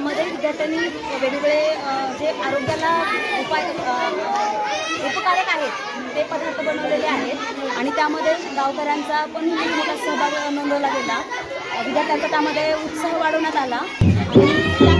यामध्ये विद्यार्थ्यांनी वेगवेगळे जे आरोग्याला उपाय उपकारक आहेत ते पदार्थ बनवलेले आहेत. आणि त्यामध्ये गावकऱ्यांचा पण मोठा सहभाग नोंदवला गेला. विद्यार्थ्यांचा त्यामध्ये उत्साह वाढवण्यात आला. आणि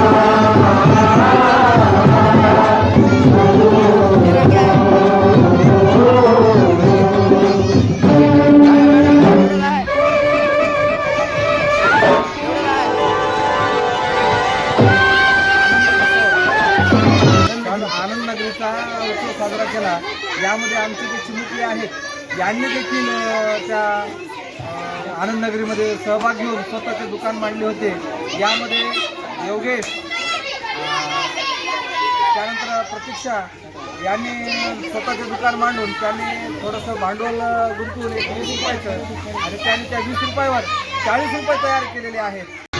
रत्नागिरीचा उत्सव साजरा केला. यामध्ये आमचे जे चिमुकले आहेत यांनी देखील त्या आनंदनगरीमध्ये सहभाग घेऊन स्वतःचे दुकान मांडले होते. यामध्ये योगेश त्यानंतर प्रतीक्षा यांनी स्वतःचे दुकान मांडून त्यांनी थोडंसं भांडवल गुंतवून एक वीस रुपयाचं आणि त्यांनी त्या वीस रुपयावर चाळीस रुपये तयार केलेले आहेत.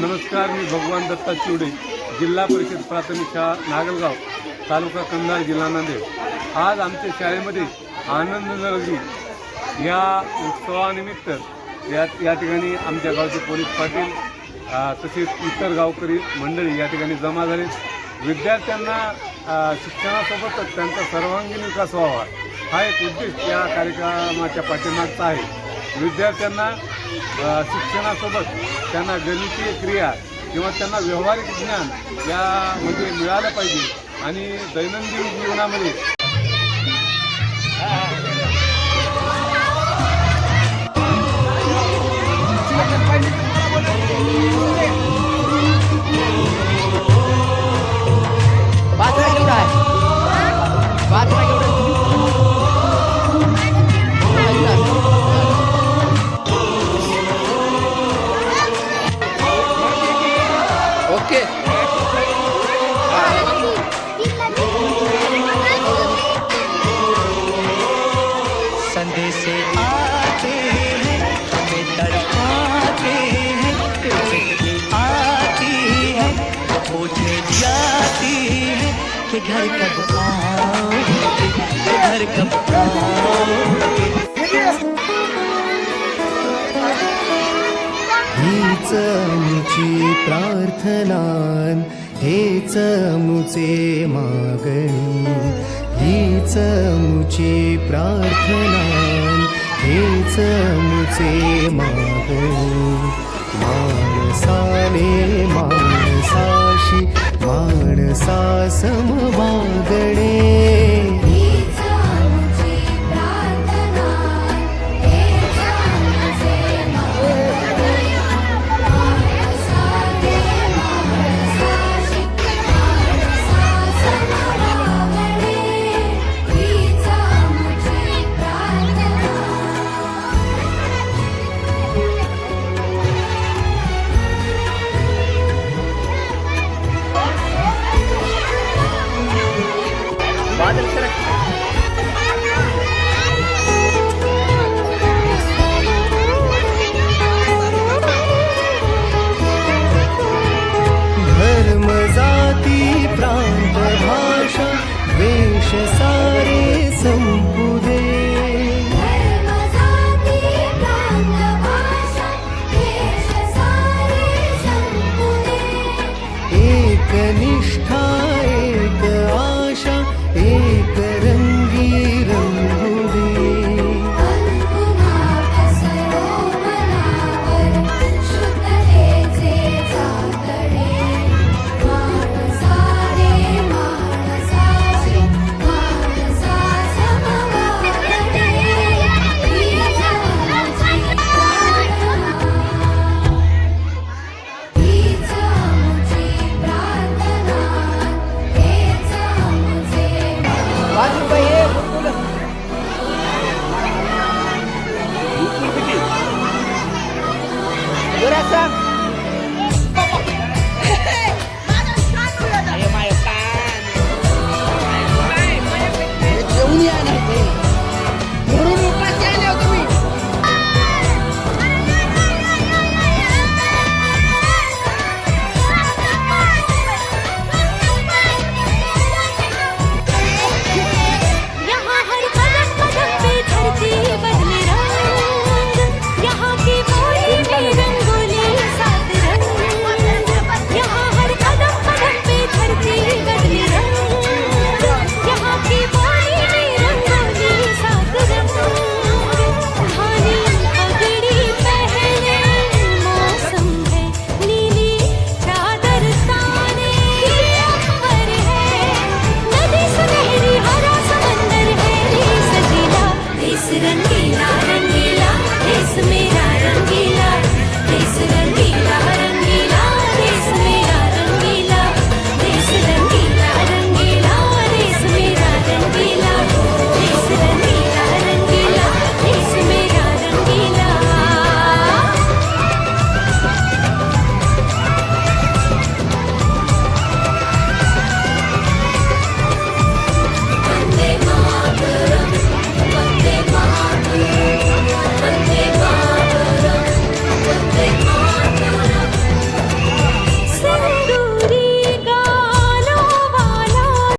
नमस्कार मी भगवान दत्ता चिवडे जिल्हा परिषद प्राथमिक शाळा नागलगाव तालुका कंधार जिल्हा नांदेड. आज आमच्या शाळेमध्ये आनंद नरगी या उत्सवानिमित्त या या ठिकाणी आमच्या गावचे पोलीस पाटील तसेच इतर गावकरी मंडळी या ठिकाणी जमा झाले. विद्यार्थ्यांना शिक्षणासोबतच त्यांचा सर्वांगीण विकास व्हावा. हा एक उद्देश या कार्यक्रमाच्या पाठीमागचा आहे. विद्यार्थ्यांना शिक्षणासोबत त्यांना गणितीय क्रिया किंवा त्यांना व्यावहारिक ज्ञान यामध्ये मिळालं पाहिजे. आणि दैनंदिन जीवनामध्ये घर कब आओगे घर कब हीच मुची प्रार्थना हेच मुचे मागणी. हीच मुची प्रार्थना हेच मुचे मागणी. माणसा समवागणे Jesus.